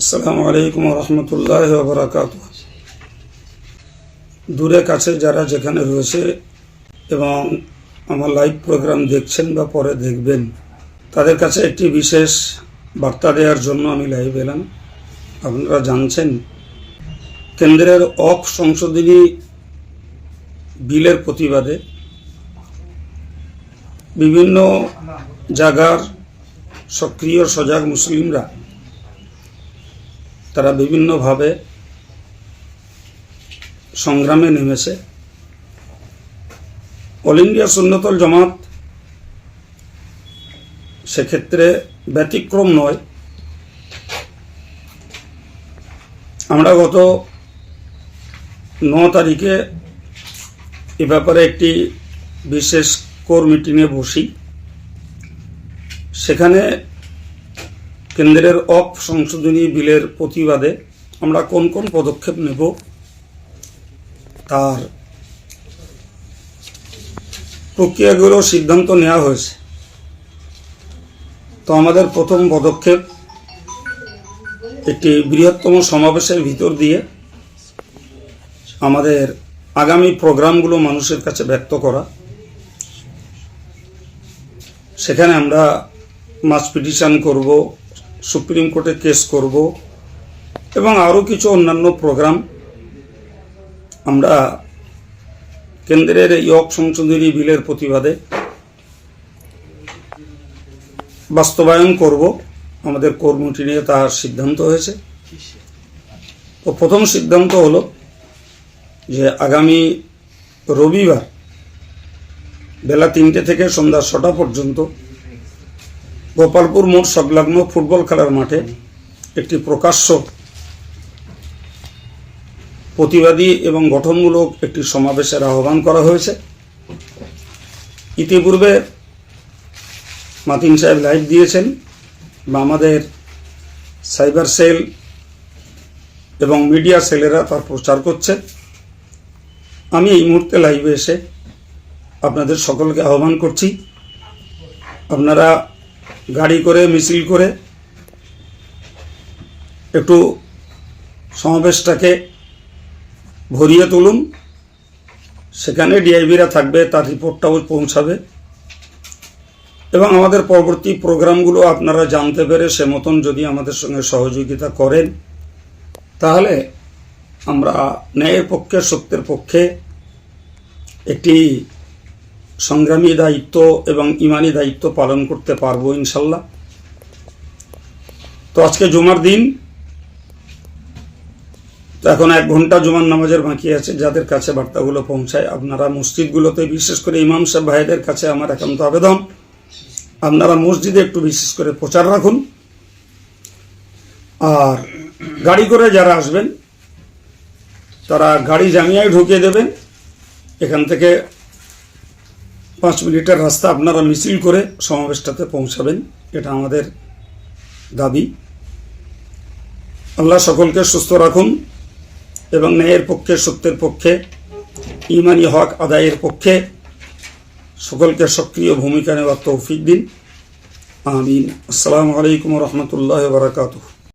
আসসালামু আলাইকুম রহমতুল্লাহ বরাকাত দূরে কাছে যারা যেখানে রয়েছে এবং আমার লাইভ প্রোগ্রাম দেখছেন বা পরে দেখবেন, তাদের কাছে একটি বিশেষ বার্তা দেওয়ার জন্য আমি লাইভ এলাম। আপনারা জানছেন, কেন্দ্রের অফ সংশোধনী বিলের প্রতিবাদে বিভিন্ন জায়গার সক্রিয় সজাগ মুসলিমরা তারা বিভিন্নভাবে সংগ্রামে নেমেছে। অল ইন্ডিয়া সুন্নতল জামাত সেক্ষেত্রে ব্যতিক্রম নয়। আমরা গত ন তারিখে এ ব্যাপারে একটি বিশেষ কোর মিটিংয়ে বসি। সেখানে কেন্দ্রের অফ সংশোধনী বিলের প্রতিবাদে আমরা কোন কোন পদক্ষেপ নেব? তার প্রক্রিয়াগুলো সিদ্ধান্ত নেওয়া হয়েছে। তো আমাদের প্রথম পদক্ষেপ একটি বৃহত্তম সমাবেশের ভিতর দিয়ে আমাদের আগামী প্রোগ্রামগুলো মানুষের কাছে ব্যক্ত করা। সেখানে আমরা মাস পিটিশন করব সুপ্রিম কোর্টে কেস করব এবং আরও কিছু অন্যান্য প্রোগ্রাম। আমরা কেন্দ্রের এই অক সংশোধনী বিলের প্রতিবাদে বাস্তবায়ন করব। আমাদের কর্মটি নিয়ে তার সিদ্ধান্ত হয়েছে। তো প্রথম সিদ্ধান্ত হলো যে আগামী রবিবার বেলা তিনটে থেকে সন্ধ্যা ছটা পর্যন্ত গোপালপুর মোড় সংলগ্ন ফুটবল খেলার মাঠে একটি প্রকাশ্য প্রতিবাদী এবং গঠনমূলক একটি সমাবেশের আহ্বান করা হয়েছে। ইতিপূর্বে মাতিন সাহেব লাইভ দিয়েছেন বা আমাদের সাইবার সেল এবং মিডিয়া সেলেরা তার প্রচার করছে আমি এই মুহূর্তে লাইভে এসে আপনাদের সকলকে আহ্বান করছি। আপনারা গাড়ি করে, মিছিল করে একটু সমাবেশটাকে ভরিয়ে তুলুন। সেখানে ডিআইবিরা থাকবে, তার রিপোর্টটাও পৌঁছাবে। এবং আমাদের পরবর্তী প্রোগ্রামগুলো আপনারা জানতে পেরে সে মতন যদি আমাদের সঙ্গে সহযোগিতা করেন, তাহলে আমরা ন্যায়ের পক্ষে, সত্যের পক্ষে একটি সংগ্রামী দায়িত্ব এবং ইমানি দায়িত্ব পালন করতে পারব ইনশাল্লাহ। তো আজকে জুমার দিন, তো এখন এক ঘণ্টা জুমার নামাজের বাকি আছে, যাদের কাছে বার্তাগুলো পৌঁছায়, আপনারা মসজিদগুলোতে বিশেষ করে ইমাম সাহেব ভাইদের কাছে আমার একান্ত আবেদন। আপনারা মসজিদে একটু বিশেষ করে প্রচার রাখুন। আর গাড়ি করে যারা আসবেন, তারা গাড়ি জামিয়ায় ঢুকিয়ে দেবেন। এখান থেকে পাঁচ মিনিটের রাস্তা আপনারা মিছিল করে সমাবেশটাতে পৌঁছাবেন, এটা আমাদের দাবি। আল্লাহ সকলকে সুস্থ রাখুন এবং ন্যায়ের পক্ষে, সত্যের পক্ষে, ইমানি হক আদায়ের পক্ষে সকলকে সক্রিয় ভূমিকা নেওয়ার তৌফিক দিন। আমিন। আসসালামু আলাইকুম রহমতুল্লাহ বারকাতুহ।